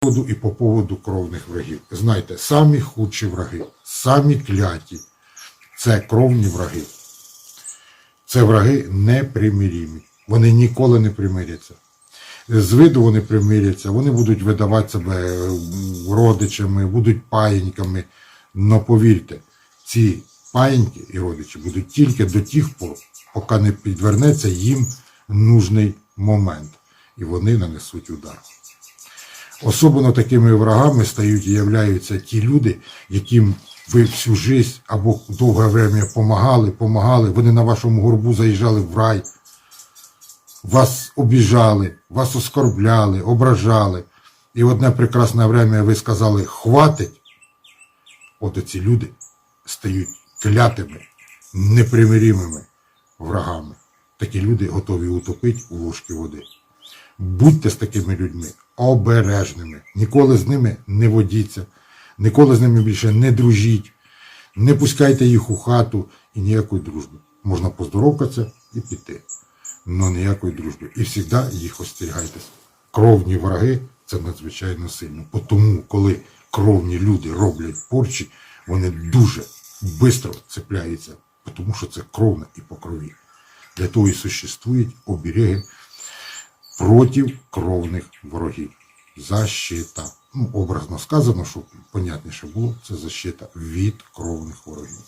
поводу і по поводу кровних врагів. Знайте, самі худші враги, самі кляті це кровні враги. Це враги непримирімі. Вони ніколи не примиряться. З виду вони примиряться, вони будуть видавати себе е, родичами, будуть паїньками. Но повірте, ці паїньки і родичі будуть тільки до тих пор, поки не підвернеться їм нужний момент. І вони нанесуть удар. Особливо такими врагами стають і являються ті люди, яким ви всю життя або довге время помагали, помагали, вони на вашому горбу заїжджали в рай, вас обіжали, вас оскорбляли, ображали. І одне прекрасне время ви сказали хватить. От оці люди стають клятими, непримиримими врагами. Такі люди готові утопити у ложки води. Будьте з такими людьми обережними. Ніколи з ними не водіться, ніколи з ними більше не дружіть, не пускайте їх у хату і ніякої дружби. Можна поздоровкатися і піти. Но ніякої дружби. І завжди їх остерігайтеся. Кровні враги це надзвичайно сильно. Тому, коли кровні люди роблять порчі, вони дуже швидко цепляються, тому що це кровна і по крові. Для того і существують обереги проти кровних ворогів. Защита. Ну, образно сказано, щоб понятніше було, це защита від кровних ворогів.